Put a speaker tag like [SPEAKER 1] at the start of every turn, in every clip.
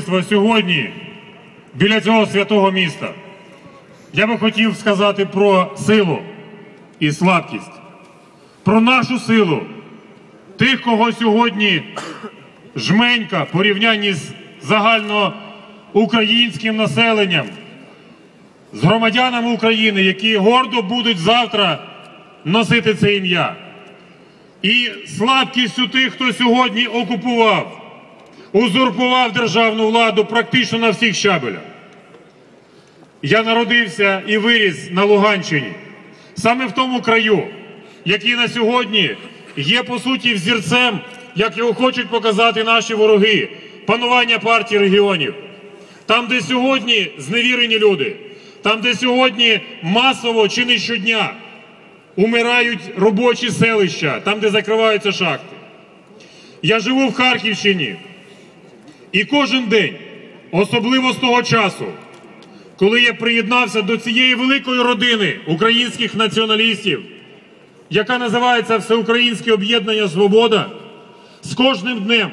[SPEAKER 1] сьогодні біля цього святого міста. Я би хотів сказати про силу і слабкість, про нашу силу, тих, кого сьогодні жменька порівнянні з загальноукраїнським населенням, з громадянами України, які гордо будуть завтра носити це ім'я. І слабкістю тих, хто сьогодні окупував, узурпував державну владу практично на всіх щабелях. Я народився і виріс на Луганщині, саме в тому краю, який на сьогодні є по суті взірцем, як його хочуть показати наші вороги, панування партії регіонів. Там, де сьогодні зневірені люди, там, де сьогодні масово чи не щодня умирають робочі селища, там, де закриваються шахти. Я живу в Харківщині, і кожен день, особливо з того часу, коли я приєднався до цієї великої родини українських націоналістів, яка називається Всеукраїнське об'єднання Свобода, з кожним днем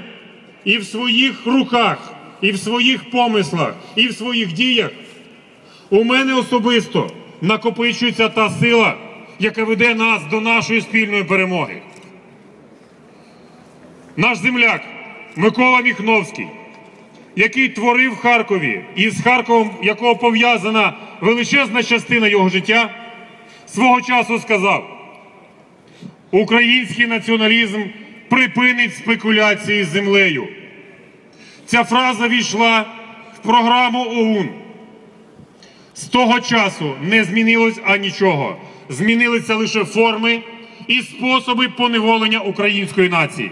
[SPEAKER 1] і в своїх руках, і в своїх помислах, і в своїх діях у мене особисто накопичується та сила, яка веде нас до нашої спільної перемоги. Наш земляк Микола Міхновський, який творив в Харкові і з Харковом, якого пов'язана величезна частина його життя, свого часу сказав: Український націоналізм припинить спекуляції з землею. Ця фраза війшла в програму ОУН. З того часу не змінилось анічого. Змінилися лише форми і способи поневолення української нації.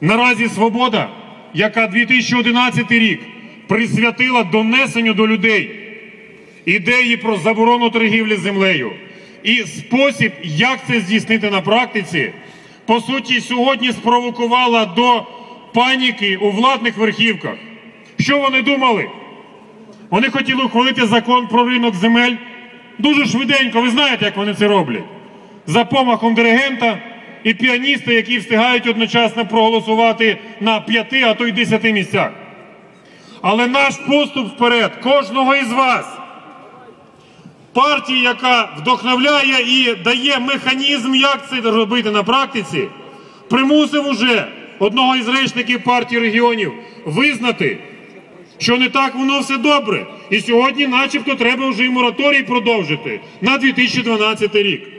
[SPEAKER 1] Наразі свобода, яка 2011 рік присвятила донесенню до людей ідеї про заборону торгівлі землею і спосіб, як це здійснити на практиці, по суті, сьогодні спровокувала до паніки у владних верхівках. Що вони думали? Вони хотіли ухвалити закон про ринок земель дуже швиденько. Ви знаєте, як вони це роблять? За помахом диригента і піаніста, які встигають одночасно проголосувати на п'яти, а то й десяти місцях. Але наш поступ вперед кожного із вас, партії, яка вдохновляє і дає механізм, як це робити на практиці, примусив уже одного із речників партії регіонів визнати, що не так воно все добре. І сьогодні, начебто, треба вже і мораторій продовжити на 2012 рік.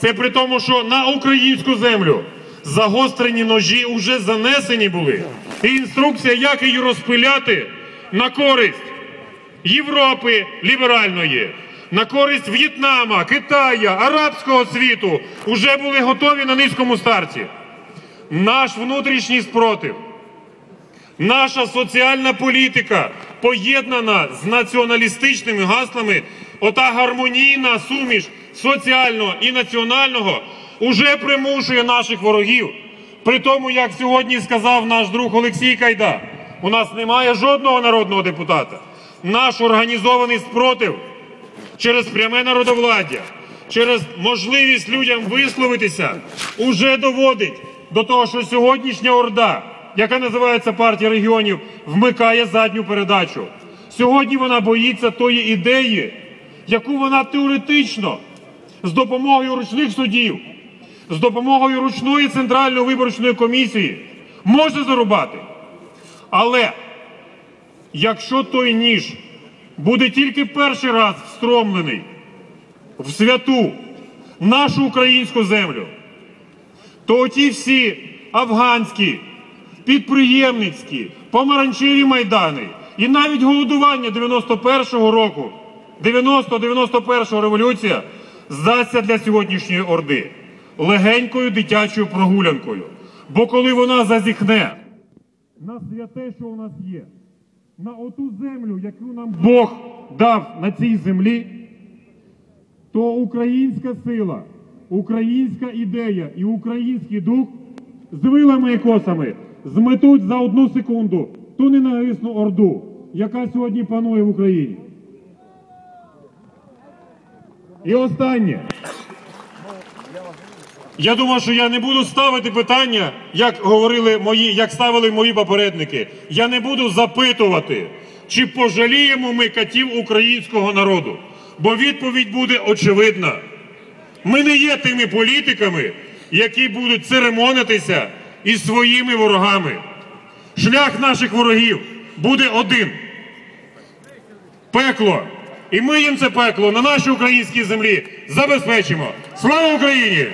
[SPEAKER 1] Це при тому, що на українську землю загострені ножі вже занесені були. І інструкція, як її розпиляти на користь Європи ліберальної, на користь В'єтнама, Китая, арабського світу вже були готові на низькому старті. Наш внутрішній спротив. Наша соціальна політика поєднана з націоналістичними гаслами, ота гармонійна суміш соціального і національного уже примушує наших ворогів. При тому, як сьогодні сказав наш друг Олексій Кайда, у нас немає жодного народного депутата. Наш організований спротив через пряме народовладдя, через можливість людям висловитися, уже доводить до того, що сьогоднішня орда яка називається партія регіонів, вмикає задню передачу. Сьогодні вона боїться тої ідеї, яку вона теоретично з допомогою ручних судів, з допомогою ручної центральної виборчої комісії може зарубати. Але якщо той ніж буде тільки перший раз встромлений в святу нашу українську землю, то ті всі афганські підприємницькі, помаранчеві майдани і навіть голодування 91-го року, 90-91 го революція здасться для сьогоднішньої орди легенькою дитячою прогулянкою. Бо коли вона зазіхне на святе, що у нас є, на оту землю, яку нам Бог дав на цій землі, то українська сила, українська ідея і український дух з вилами і косами зметуть за одну секунду ту ненависну орду, яка сьогодні панує в Україні. І останнє. Я думаю, що я не буду ставити питання, як говорили мої, як ставили мої попередники. Я не буду запитувати, чи пожаліємо ми катів українського народу. Бо відповідь буде очевидна. Ми не є тими політиками, які будуть церемонитися із своїми ворогами. Шлях наших ворогів буде один пекло. І ми їм це пекло на нашій українській землі забезпечимо. Слава Україні!